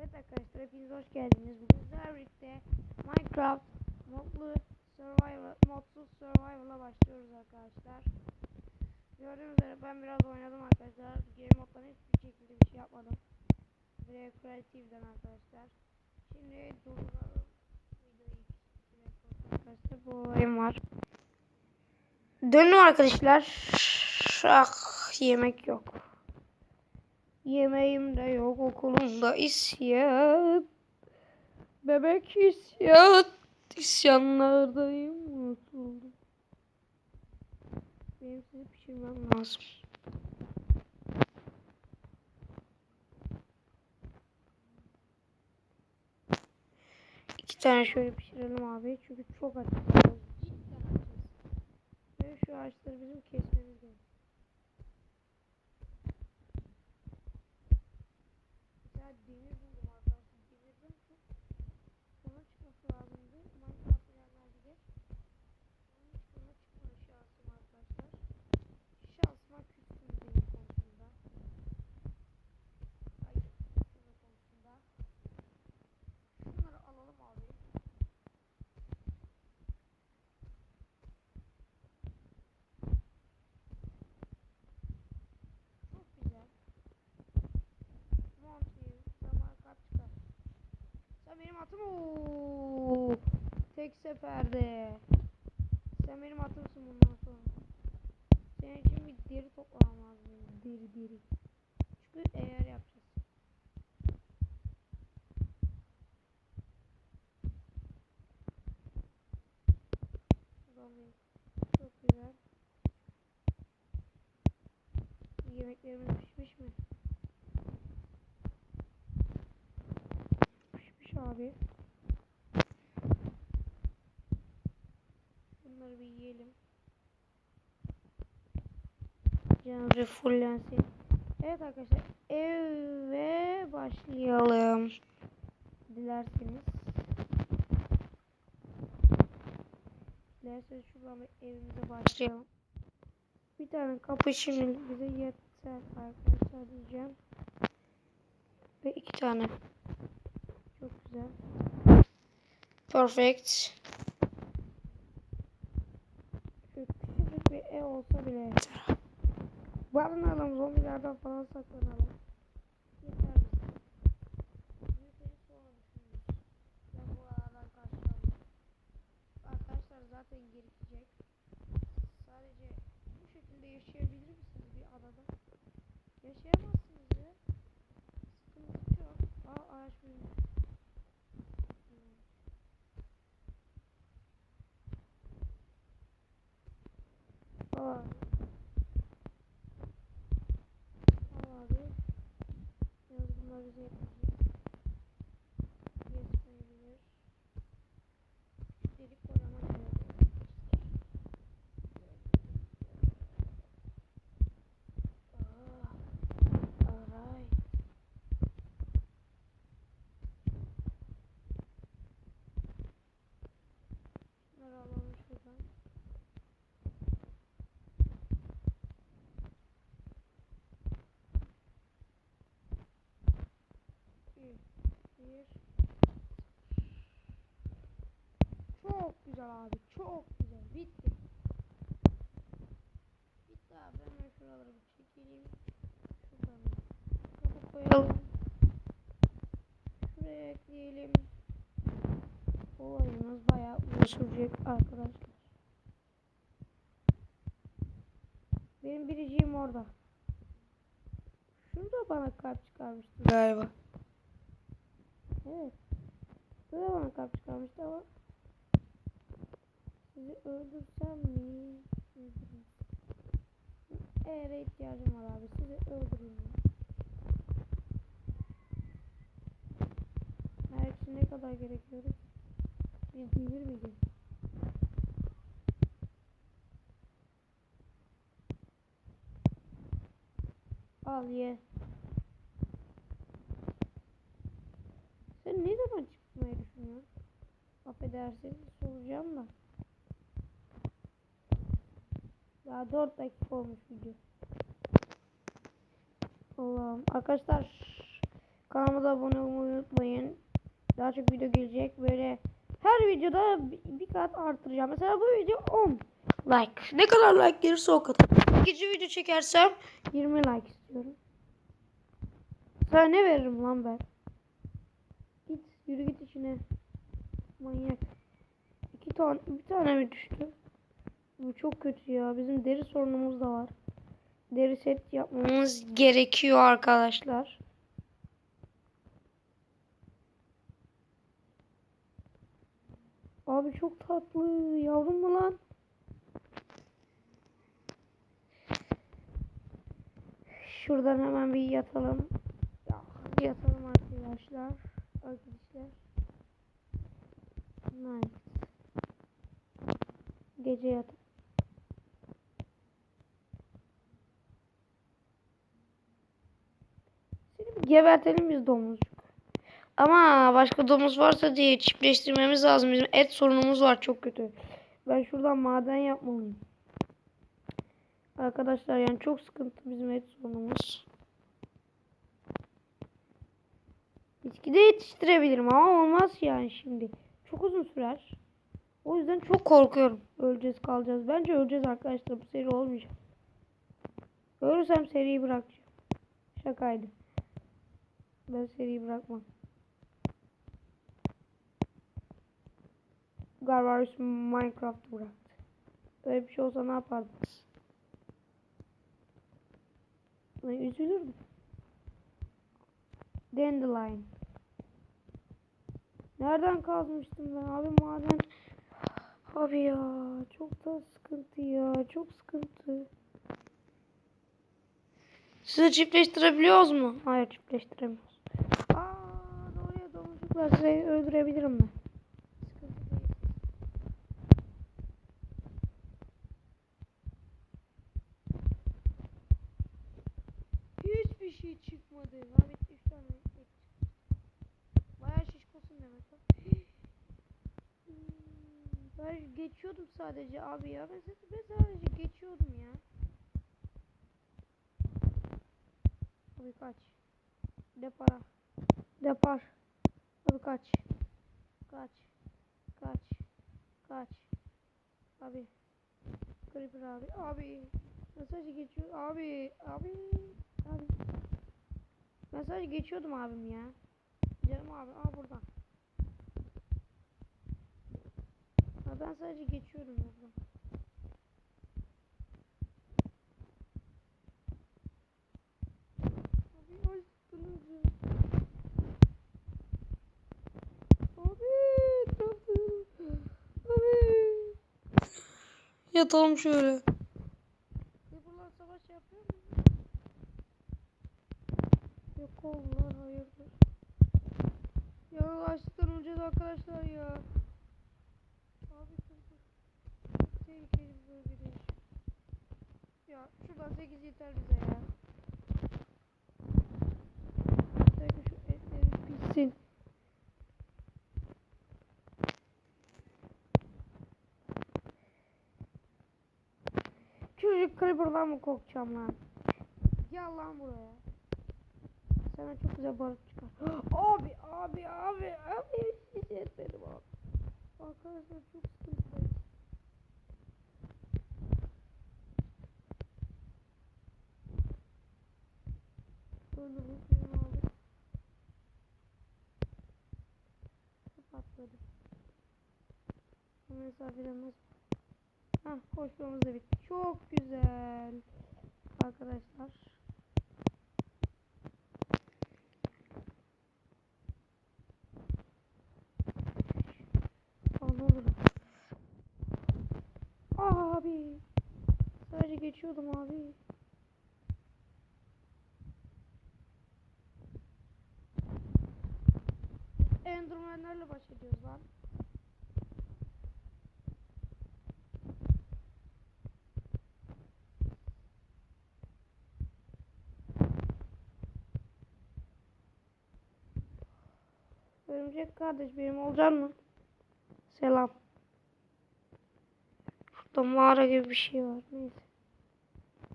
Evet arkadaşlar hepiniz hoş geldiniz. Bugün sizlerle birlikte Minecraft modlu survival, modsuz survival'a başlıyoruz arkadaşlar. Gördüğünüz üzere ben biraz oynadım arkadaşlar. Game moddan hiçbir şekilde bir şey yapmadım. Direkt Creative'den arkadaşlar. Şimdi durduralım. Arkadaşlar bu oyun var. Döndüm arkadaşlar. Ah yemek yok. Yemeğim de yok okulumda isyan. Bebek isyan. İsyanlardayım unutuldum. Benim sizi pişirmem lazım. İki tane şöyle pişirelim abi. Çünkü çok açız. Ve şu ağaçları bizim kesmemiz gerekiyor. Güzel demir buldum arkadaşlar. Demirden çok sana çıkması lazımdı. Minecraft ilerler gibi. Onun hiç bana çıkmadı şansım arkadaşlar. Şansıma küstüm demir konusunda. Hayır, demir konusunda. Şunları alalım abi. Çok güzel. Monty, zaman kaç çıkar? Sen benim atım ooo. Tek seferde. Sen benim atımsın bundan sonra. Senin için bir deri toplamam lazım. Deri. Çünkü eğer yapacağız. Alayım. Çok güzel. Yemeklerimiz pişmiş mi? Pişmiş abi. Bunları bir yiyelim. Canımızı fullensin. Evet arkadaşlar eve başlayalım. Dilerseniz. Dilerseniz şuradan bir evimize başlayalım. Bir tane kapı şimdi bize yeter arkadaşlar diyeceğim. Ve iki tane. Güzel. Perfect. Şu küçücük bir ev olsa bile yeter. Barınalım zombilerden falan saklanalım. Yeter zaten gerekecek. Sadece bu şekilde yaşayabilir misiniz bir adada? Yaşayamazsınız ya. Sıkıntı çok. Aa ağaç büyümüş. Hmm. Aa. Al abi. Yalnız bunlar bize yetmeyecek. Yetmeyebilir. Delik koyama gerek. Ah, alright. Şunları alalım şuradan. Bir, bir. Çok güzel abi, çok güzel. Bitti. Bitti abi, hemen şuraları çekeyim. Şuradan kapı koyalım. Şuraya ekleyelim. Olayımız bayağı sürecek arkadaşlar. Benim biriciğim orada. Şurada bana kalp çıkarmıştı galiba. Evet. Şurada bana kalp çıkarmıştı ama sizi öldürsem mi? Öldürün. Eğer ihtiyacım var abi sizi öldüreyim ben. Her için ne kadar gerekiyordu? Bir demir mi gerek? Al ye. Sen ne zaman çıkmayı düşünüyorsun? Affedersin soracağım da. Daha 4 dakika olmuş video. Allah'ım. Arkadaşlar Kanalıma da abone olmayı unutmayın. Daha çok video gelecek. Böyle her videoda bir kat artıracağım. Mesela bu video 10 like. Ne kadar like gelirse o kadar. İkinci video çekersem 20 like istiyorum. Sana ne veririm lan ben? Git yürü git içine. Manyak. İki tane bir tane mi düştü? Bu çok kötü ya. Bizim deri sorunumuz da var. Deri set yapmamız gerekiyor arkadaşlar. Abi çok tatlı. Yavrum mu lan? Şuradan hemen bir yatalım. Yatalım arkadaşlar. Arkadaşlar. Nice. Gece yat. Seni gebertelim biz domuzcuk. Ama başka domuz varsa diye çiftleştirmemiz lazım. Bizim et sorunumuz var çok kötü. Ben şuradan maden yapmalıyım. Arkadaşlar yani çok sıkıntı bizim et sorunumuz. Bitki de yetiştirebilirim ama olmaz yani şimdi. Çok uzun sürer. O yüzden çok korkuyorum. Öleceğiz kalacağız. Bence öleceğiz arkadaşlar. Bu seri olmayacak. Ölürsem seriyi bırakacağım. Şakaydı. Ben seriyi bırakmam. Garvarus Minecraft bıraktı. Öyle bir şey olsa ne yapardınız? Ben üzülürdüm. Dandelion. Nereden kazmıştım ben abi maden? Abi ya çok da sıkıntı ya çok sıkıntı. Sizi çiftleştirebiliyoruz mu? Hayır çiftleştiremiyoruz. Aa doğru ya domuzcuklar sizi öldürebilirim ben. Sıkıntı değil. Hiçbir şey çıkmadı. Abi 3 tane et çıktı. Bayağı şişkosun demek o. Hmm, Ben geçiyordum sadece abi ya. Ben, ben sadece geçiyordum ya. Abi kaç. Depara. Depar. Abi kaç. Kaç. Kaç. Kaç. Abi. Creeper abi. Abi. Sadece geçiyor. Abi. Abi. Abi. Sadece geçiyordum abim ya. Canım abi. Aa burada. Ha, ben sadece geçiyorum buradan. Abi açtınız ya. Abi. Abi. Abi. Yatalım şöyle. Creeper'lar savaş yapıyor mu? Yok oldular hayırdır. Ya açlıktan öleceğiz arkadaşlar ya. Abi dur dur. Çok Tehlikeli bir bölgedeyiz. Ya şuradan 8 yeter bize ya. Belki şu etleri pişsin. Çocuk creeper'dan mı korkacağım lan? Gel lan buraya. Sana çok güzel balık çıkar. abi abi abi abi hiç etmedim abi. Arkadaşlar çok sıkıntılıyım. Öldürdüm seni abi. Patladı. Bu mesafeden nasıl? Hah koşmamız da bitti. Çok güzel. Arkadaşlar. Abi. Sadece geçiyordum abi. Enderman'lerle baş ediyoruz lan. Örümcek kardeş benim olacak mı? Selam. Şurada mağara gibi bir şey var. Neyse.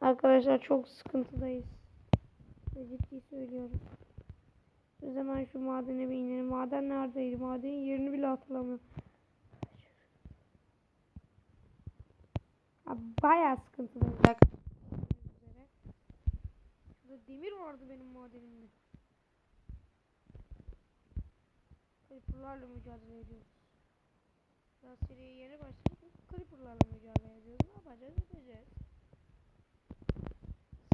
Arkadaşlar çok sıkıntıdayız. Ciddi söylüyorum. Biz hemen şu madene bir inelim. Maden neredeydi? Madenin yerini bile hatırlamıyorum. Ha, bayağı sıkıntılıyız arkadaşlar. üzere. Şurada demir vardı benim madenimde. Creeper'larla mücadele ediyoruz. Daha seriye yeni başladık. Creeper'larla mücadele ediyoruz. Ne yapacağız? Edeceğiz.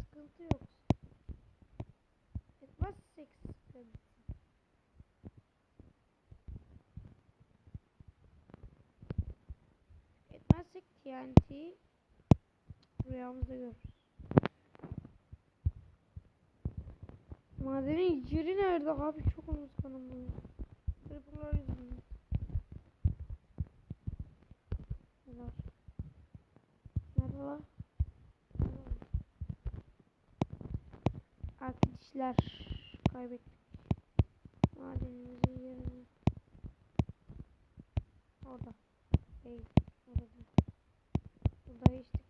Sıkıntı yok. Etmezsek sıkıntı. Etmezsek TNT rüyamızda görürüz. Madenin yeri nerede abi çok unutkanım bunu. Creeper'lar yüzünden. Neler? Lan? Arkadaşlar kaybettik. Madenimizin yerini. Orada. Değil. Orada. Burada geçtik.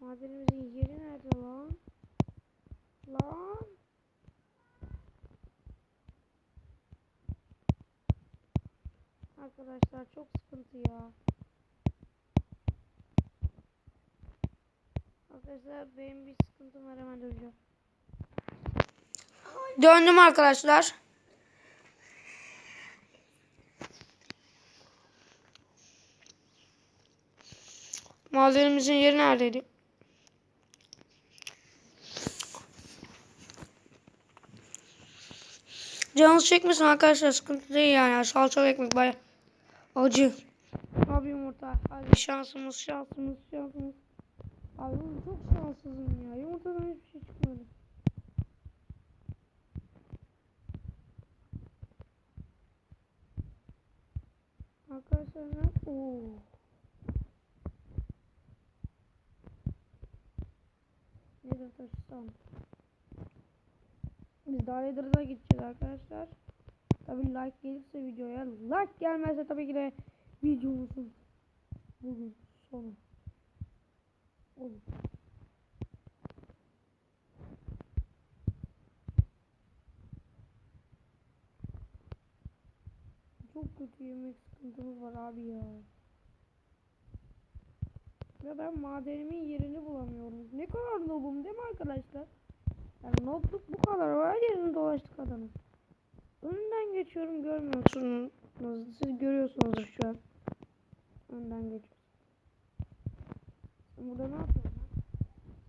Madenimizin yeri nerede lan? Lan. Arkadaşlar çok sıkıntı ya. Arkadaşlar benim bir sıkıntım var hemen döneceğim. Döndüm arkadaşlar. Madenimizin yeri neredeydi? Canınız çekmesin arkadaşlar sıkıntı değil yani salçalı ekmek baya acı. Abi yumurta. Hadi şansımız şansımız şansımız. Abi çok şanssızım ya. Yumurtadan hiçbir şey çıkmadı. Arkadaşlar ne? Oo. Nedir taşısam? Biz daha Nether'a gideceğiz arkadaşlar. Tabi like gelirse videoya. Like gelmezse tabii ki de videomuzun bugün sonu olur. Çok kötü yemek sıkıntımız var abi ya. Ve ben madenimin yerini bulamıyorum. Ne kadar noobum değil mi arkadaşlar? Yani noobluk bu kadar. Her yerini dolaştık adamın. Önden geçiyorum görmüyorsunuz. Siz görüyorsunuzdur şu an. Önden geçiyorum. Burada ne yapıyorsun lan?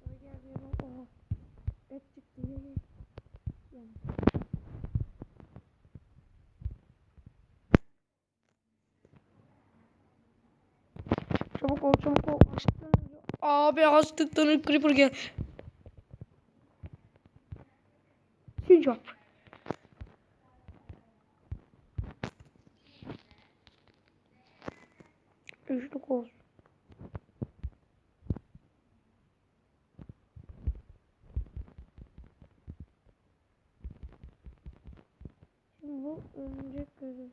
Sana gel bir yana. Oha. Et çıktı. Yani. Çabuk ol çabuk ol. Abi açlıktan ölüp creeper gel. Sincap. Üçlük olsun. Şimdi bu örümcek gözü.